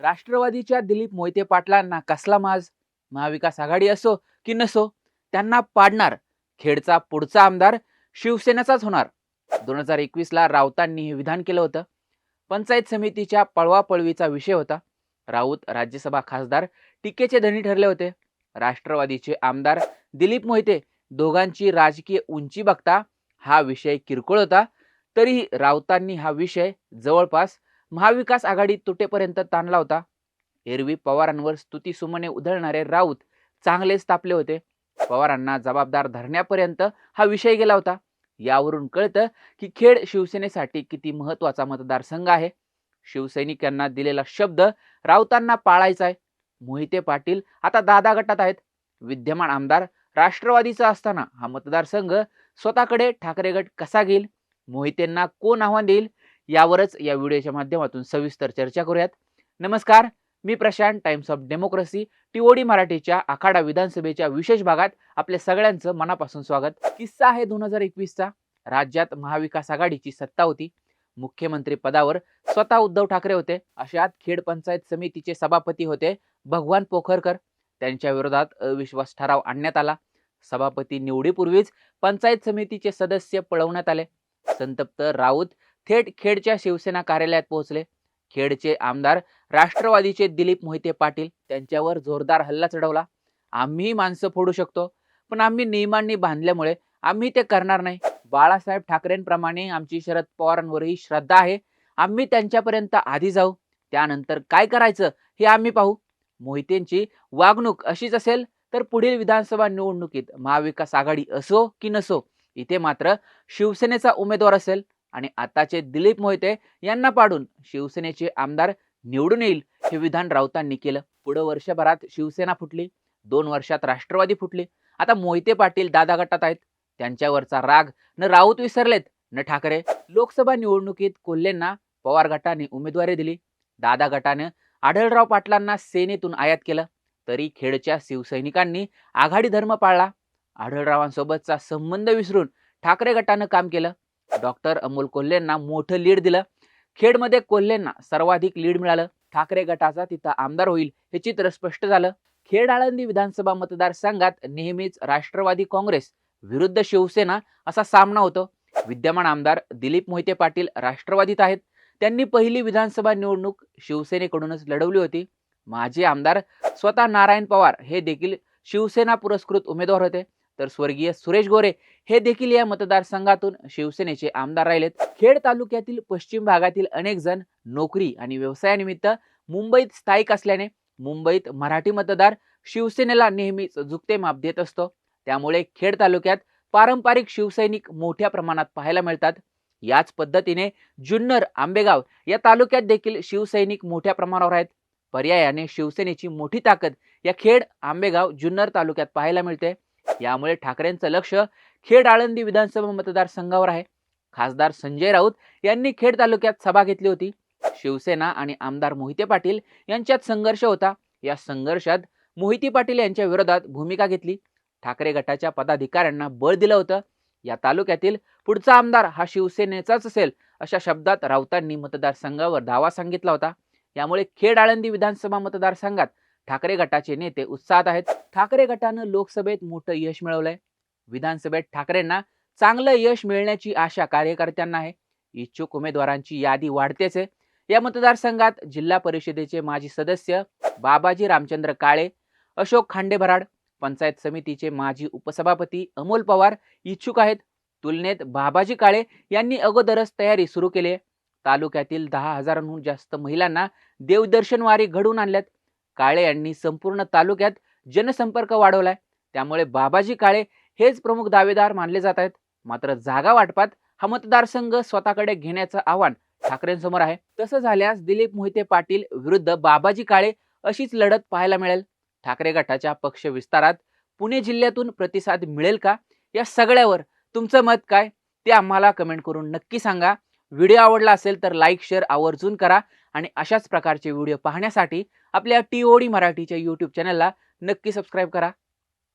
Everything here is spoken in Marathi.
राष्ट्रवादीच्या दिलीप मोहिते पाटलांना कसला माज? महाविकास आघाडी असो की नसो त्यांना पाडणार. खेडचा पुढचा आमदार शिवसेनेचाच होणार. दोन हजार एकवीसला राऊतांनी हे विधान केलं होतं. पंचायत समितीच्या पळवापळवीचा विषय होता. राऊत राज्यसभा खासदार टीकेचे धनी ठरले होते. राष्ट्रवादीचे आमदार दिलीप मोहिते दोघांची राजकीय उंची बघता हा विषय किरकोळ होता. तरीही राऊतांनी हा विषय जवळपास महाविकास आघाडी तुटेपर्यंत ताणला होता. एरवी पवारांवर स्तुतीसुमने उधळणारे राऊत चांगलेच तापले होते. पवारांना जबाबदार धरण्यापर्यंत हा विषय गेला होता. यावरून कळतं की खेड शिवसेनेसाठी किती महत्त्वाचा मतदारसंघ आहे. शिवसैनिकांना दिलेला शब्द राऊतांना पाळायचा आहे. मोहिते पाटील आता दादा गटात आहेत. विद्यमान आमदार राष्ट्रवादीचा असताना हा मतदारसंघ स्वतःकडे ठाकरे गट कसा घेईल? मोहितेंना कोण आव्हान देईल? यावरच या व्हिडिओच्या माध्यमातून सविस्तर चर्चा करूयात. नमस्कार मी Prashant times of democracy TOD मराठीच्या आखाडा विधानसभेच्या विशेष भागात आपल्या सगळ्यांचं मनापासून स्वागत. किस्सा आहे दोन हजार एकवीसचा. राज्यात महाविकास आघाडीची सत्ता होती. मुख्यमंत्री पदावर स्वतः उद्धव ठाकरे होते. अशात खेड पंचायत समितीचे सभापती होते भगवान पोखरकर. त्यांच्या विरोधात अविश्वास ठराव आणण्यात आला. सभापती निवडीपूर्वीच पंचायत समितीचे सदस्य पळवण्यात आले. संतप्त राऊत थेट खेडच्या शिवसेना कार्यालयात पोहोचले. खेडचे आमदार राष्ट्रवादीचे दिलीप मोहिते पाटील त्यांच्यावर जोरदार हल्ला चढवला. आम्ही माणसं फोडू शकतो पण आम्ही नियमांनी बांधल्यामुळे आम्ही ते करणार नाही. बाळासाहेब ठाकरेंप्रमाणे आमची शरद पवारांवरही श्रद्धा आहे. आम्ही त्यांच्यापर्यंत आधी जाऊ. त्यानंतर काय करायचं हे आम्ही पाहू. मोहितेंची वागणूक अशीच असेल तर पुढील विधानसभा निवडणुकीत महाविकास आघाडी असो की नसो इथे मात्र शिवसेनेचा उमेदवार असेल. आणि आताचे दिलीप मोहिते यांना पाडून शिवसेनेचे आमदार निवडून येईल हे विधान राऊतांनी केलं. पुढं वर्षभरात शिवसेना फुटली दोन वर्षात राष्ट्रवादी फुटली. आता मोहिते पाटील दादा गटात आहेत. त्यांच्यावरचा राग न राऊत विसरलेत न ठाकरे. लोकसभा निवडणुकीत कोल्हेंना पवार गटाने उमेदवारी दिली. दादा गटानं आढळराव पाटलांना सेनेतून आयात केलं. तरी खेडच्या शिवसैनिकांनी आघाडी धर्म पाळला. आढळरावांसोबतचा संबंध विसरून ठाकरे गटानं काम केलं. डॉक्टर अमोल कोल्हेंना मोठं लीड दिलं. खेडमध्ये कोल्हेंना सर्वाधिक लीड मिळालं. ठाकरे गटाचा तिथं आमदार होईल हे चित्र स्पष्ट झालं. खेड आळंदी विधानसभा मतदारसंघात नेहमीच राष्ट्रवादी काँग्रेस विरुद्ध शिवसेना असा सामना होतो. विद्यमान आमदार दिलीप मोहिते पाटील राष्ट्रवादीत आहेत. त्यांनी पहिली विधानसभा निवडणूक शिवसेनेकडूनच लढवली होती. माजी आमदार स्वतः नारायण पवार हे देखील शिवसेना पुरस्कृत उमेदवार होते. तर स्वर्गीय सुरेश गोरे हे देखील या मतदारसंघातून शिवसेनेचे आमदार राहिलेत. खेड तालुक्यातील पश्चिम भागातील अनेक जण नोकरी आणि व्यवसायानिमित्त मुंबईत स्थायिक असल्याने मुंबईत मराठी मतदार शिवसेनेला नेहमीच झुकते माप देत असतो. त्यामुळे खेड तालुक्यात पारंपरिक शिवसैनिक मोठ्या प्रमाणात पाहायला मिळतात. याच पद्धतीने जुन्नर आंबेगाव या तालुक्यात देखील शिवसैनिक मोठ्या प्रमाणावर आहेत. पर्यायाने शिवसेनेची मोठी ताकद या खेड आंबेगाव जुन्नर तालुक्यात पाहायला मिळते. यामुळे ठाकरेंचं लक्ष खेड आळंदी विधानसभा मतदारसंघावर आहे. खासदार संजय राऊत यांनी खेड तालुक्यात सभा घेतली होती. शिवसेना आणि आमदार मोहिते पाटील यांच्यात संघर्ष होता. या संघर्षात मोहिते पाटील यांच्या विरोधात भूमिका घेतली. ठाकरे गटाच्या पदाधिकाऱ्यांना बळ दिलं होतं. या तालुक्यातील पुढचा आमदार हा शिवसेनेचाच असेल अशा शब्दात राऊतांनी मतदारसंघावर दावा सांगितला होता. यामुळे खेड आळंदी विधानसभा मतदारसंघात ठाकरे गटाचे नेते उत्साहात आहेत. ठाकरे गटानं लोकसभेत मोठं यश मिळवलंय. विधानसभेत ठाकरेंना चांगलं यश मिळण्याची आशा कार्यकर्त्यांना आहे. इच्छुक उमेदवारांची यादी वाढतेच आहे. या मतदारसंघात जिल्हा परिषदेचे माजी सदस्य बाबाजी रामचंद्र काळे अशोक खांडेभराड पंचायत समितीचे माजी उपसभापती अमोल पवार इच्छुक आहेत. तुलनेत बाबाजी काळे यांनी अगोदरच तयारी सुरू केली आहे. तालुक्यातील दहा हजारांहून जास्त महिलांना देवदर्शन वारी घडवून आणल्यात. काळे यांनी संपूर्ण तालुक्यात जनसंपर्क वाढवलाय. त्यामुळे बाबाजी काळे हेच प्रमुख दावेदार मानले जात आहेत. मात्र जागा वाटपात हा मतदारसंघ स्वतःकडे घेण्याचं आव्हान ठाकरेंसमोर आहे. तसं झाल्यास दिलीप मोहिते पाटील विरुद्ध बाबाजी काळे अशीच लढत पाहायला मिळेल. ठाकरे गटाच्या पक्ष विस्तारात पुणे जिल्ह्यातून प्रतिसाद मिळेल का? या सगळ्यावर तुमचं मत काय? ते आम्हाला कमेंट करून नक्की सांगा. व्हिडिओ आवडला असेल तर लाईक शेअर आवर्जून करा. आणि अशाच प्रकारचे व्हिडिओ पाहण्यासाठी आपल्या टी ओ डी मराठीच्या यूट्यूब चॅनलला नक्की सबस्क्राईब करा.